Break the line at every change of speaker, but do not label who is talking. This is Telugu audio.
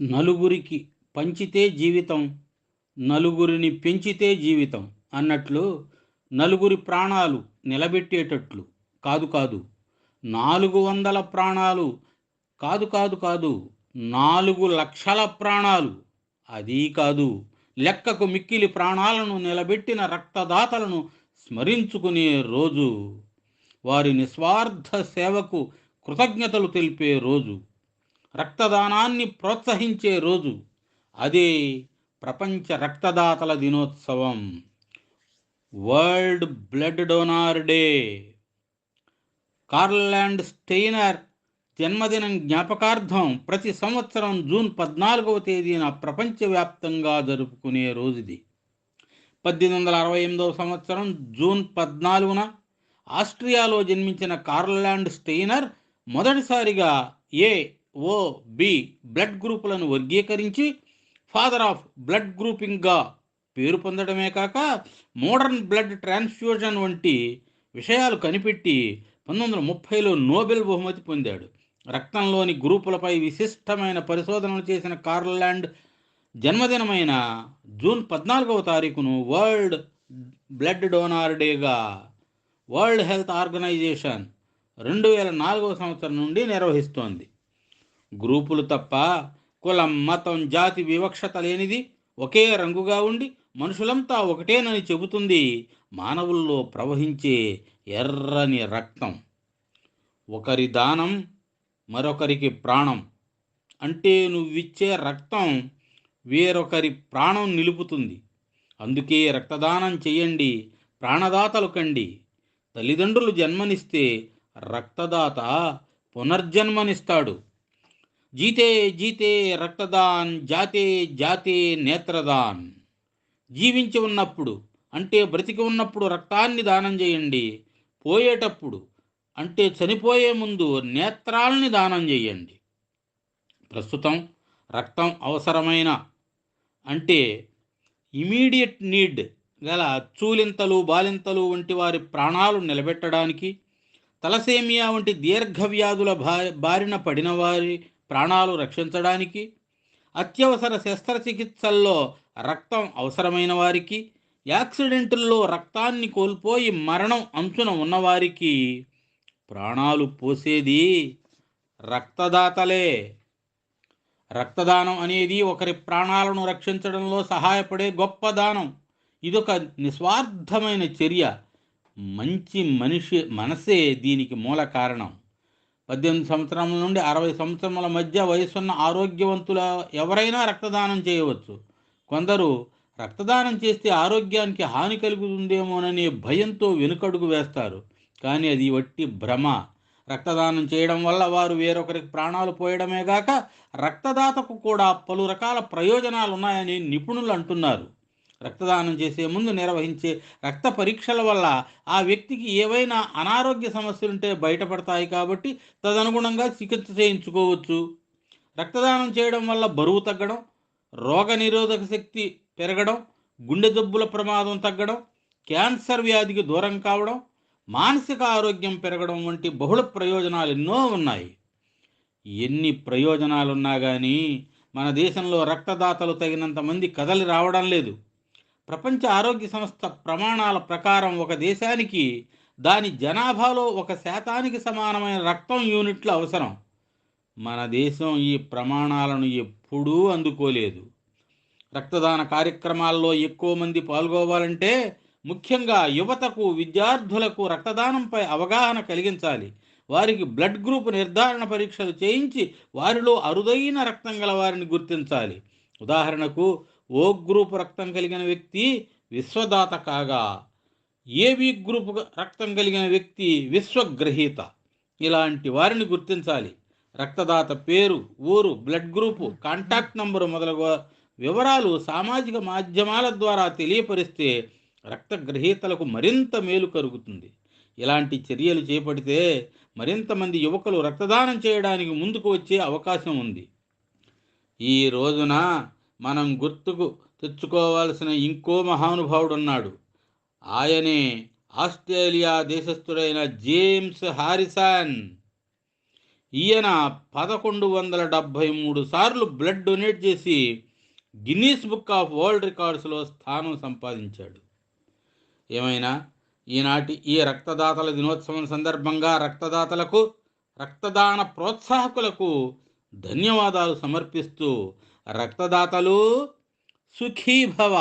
నలుగురికి పంచితే జీవితం నలుగురిని పెంచితే జీవితం అన్నట్లు నలుగురి ప్రాణాలు నిలబెట్టేటట్లు. కాదు కాదు నాలుగు వందల ప్రాణాలు. కాదు కాదు కాదు నాలుగు లక్షల ప్రాణాలు. అది కాదు లెక్కకు మిక్కిలి ప్రాణాలను నిలబెట్టిన రక్తదాతలను స్మరించుకునే రోజు. వారి నిస్వార్థ సేవకు కృతజ్ఞతలు తెలిపే రోజు. రక్తదానాన్ని ప్రోత్సహించే రోజు. అదే ప్రపంచ రక్తదాతల దినోత్సవం. World blood donor day. Karl Landsteiner జన్మదినం జ్ఞాపకార్థం ప్రతి సంవత్సరం జూన్ పద్నాలుగవ తేదీన ప్రపంచవ్యాప్తంగా జరుపుకునే రోజుది. పద్దెనిమిది వందల అరవై ఎనిమిదవ సంవత్సరం జూన్ పద్నాలుగున ఆస్ట్రియాలో జన్మించిన కార్లాండ్ స్టెయినర్ మొదటిసారిగా ఏ ఓ బి బ్లడ్ గ్రూపులను వర్గీకరించి ఫాదర్ ఆఫ్ బ్లడ్ గ్రూపింగ్గా పేరు పొందడమే కాక మోడర్న్ బ్లడ్ ట్రాన్స్ఫ్యూజన్ వంటి విషయాలు కనిపెట్టి పంతొమ్మిది వందల ముప్పైలో నోబెల్ బహుమతి పొందాడు. రక్తంలోని గ్రూపులపై విశిష్టమైన పరిశోధనలు చేసిన కార్ల్యాండ్ జన్మదినమైన జూన్ పద్నాలుగవ తారీఖును వరల్డ్ బ్లడ్ డోనార్ డేగా వరల్డ్ హెల్త్ ఆర్గనైజేషన్ రెండు వేల నాలుగవ సంవత్సరం నుండి నిర్వహిస్తోంది. గ్రూపులు తప్ప కులం మతం జాతి వివక్షత లేనిది ఒకే రంగుగా ఉండి మనుషులంతా ఒకటేనని చెబుతుంది మానవుల్లో ప్రవహించే ఎర్రని రక్తం. ఒకరి దానం మరొకరికి ప్రాణం. అంటే నువ్విచ్చే రక్తం వేరొకరి ప్రాణం నిలుపుతుంది. అందుకే రక్తదానం చేయండి ప్రాణదాతలు కండి. తల్లిదండ్రులు జన్మనిస్తే రక్తదాత పునర్జన్మనిస్తాడు. జీతే జీతే రక్తదాన్ జాతే జాతే నేత్రదాన్. జీవించి ఉన్నప్పుడు అంటే బ్రతికి ఉన్నప్పుడు రక్తాన్ని దానం చేయండి. పోయేటప్పుడు అంటే చనిపోయే ముందు నేత్రాలని దానం చేయండి. ప్రస్తుతం రక్తం అవసరమైన అంటే ఇమీడియట్ నీడ్ గల చూలింతలు బాలింతలు వంటి వారి ప్రాణాలు నిలబెట్టడానికి తలసేమియా వంటి దీర్ఘ వ్యాధుల బారిన పడిన వారి ప్రాణాలు రక్షించడానికి అత్యవసర శస్త్రచికిత్సల్లో రక్తం అవసరమైన వారికి యాక్సిడెంటుల్లో రక్తాన్ని కోల్పోయి మరణం అంచున ఉన్నవారికి ప్రాణాలు పోసేది రక్తదాతలే. రక్తదానం అనేది ఒకరి ప్రాణాలను రక్షించడంలో సహాయపడే గొప్ప దానం. ఇదొక నిస్వార్థమైన చర్య. మంచి మనిషి మనసే దీనికి మూల కారణం. పద్దెనిమిది సంవత్సరాల నుండి అరవై సంవత్సరముల మధ్య వయసున్న ఆరోగ్యవంతుల ఎవరైనా రక్తదానం చేయవచ్చు. కొందరు రక్తదానం చేస్తే ఆరోగ్యానికి హాని కలుగుతుందేమోననే భయంతో వెనుకడుగు వేస్తారు. కానీ అది వట్టి భ్రమ. రక్తదానం చేయడం వల్ల వారు వేరొకరికి ప్రాణాలు పోయడమే గాక రక్తదాతకు కూడా పలు రకాల ప్రయోజనాలు ఉన్నాయని నిపుణులు అంటున్నారు. రక్తదానం చేసే ముందు నిర్వహించే రక్త పరీక్షల వల్ల ఆ వ్యక్తికి ఏవైనా అనారోగ్య సమస్యలుంటే బయటపడతాయి కాబట్టి తదనుగుణంగా చికిత్స చేయించుకోవచ్చు. రక్తదానం చేయడం వల్ల బరువు తగ్గడం రోగ నిరోధక శక్తి పెరగడం గుండె జబ్బుల ప్రమాదం తగ్గడం క్యాన్సర్ వ్యాధికి దూరం కావడం మానసిక ఆరోగ్యం పెరగడం వంటి బహుళ ప్రయోజనాలు ఎన్నో ఉన్నాయి. ఎన్ని ప్రయోజనాలున్నా కానీ మన దేశంలో రక్తదాతలు తగినంత మంది కదలి రావడం లేదు. ప్రపంచ ఆరోగ్య సంస్థ ప్రమాణాల ప్రకారం ఒక దేశానికి దాని జనాభాలో ఒక శాతానికి సమానమైన రక్తం యూనిట్లు అవసరం. మన దేశం ఈ ప్రమాణాలను ఎప్పుడూ అందుకోలేదు. రక్తదాన కార్యక్రమాల్లో ఎక్కువ మంది పాల్గొవాలంటే ముఖ్యంగా యువతకు విద్యార్థులకు రక్తదానంపై అవగాహన కలిగించాలి. వారికి బ్లడ్ గ్రూప్ నిర్ధారణ పరీక్షలు చేయించి వారిలో అరుదైన రక్తం గల వారిని గుర్తించాలి. ఉదాహరణకు ఓ గ్రూప్ రక్తం కలిగిన వ్యక్తి విశ్వదాత కాగా ఏబి గ్రూప్ రక్తం కలిగిన వ్యక్తి విశ్వగ్రహీత? ఇలాంటి వారిని గుర్తించాలి. రక్తదాత పేరు ఊరు బ్లడ్ గ్రూపు కాంటాక్ట్ నంబరు మొదలగు వివరాలు సామాజిక మాధ్యమాల ద్వారా తెలియపరిస్తే రక్త గ్రహీతలకు మరింత మేలు కలుగుతుంది. ఇలాంటి చర్యలు చేపడితే మరింత మంది యువకులు రక్తదానం చేయడానికి ముందుకు వచ్చే అవకాశం ఉంది. ఈ రోజున మనం గుర్తుకు తెచ్చుకోవాల్సిన ఇంకో మహానుభావుడున్నాడు. ఆయనే ఆస్ట్రేలియా దేశస్థుడైన జేమ్స్ హారిసన్. ఈయన పదకొండు వందల డెబ్భై మూడు సార్లు బ్లడ్ డొనేట్ చేసి గిన్నీస్ బుక్ ఆఫ్ వరల్డ్ రికార్డ్స్లో స్థానం సంపాదించాడు. ఏమైనా? ఈనాటి ఈ రక్తదాతల దినోత్సవం సందర్భంగా రక్తదాతలకు రక్తదాన ప్రోత్సాహకులకు ధన్యవాదాలు సమర్పిస్తూ రక్తదాతలు సుఖీభవ.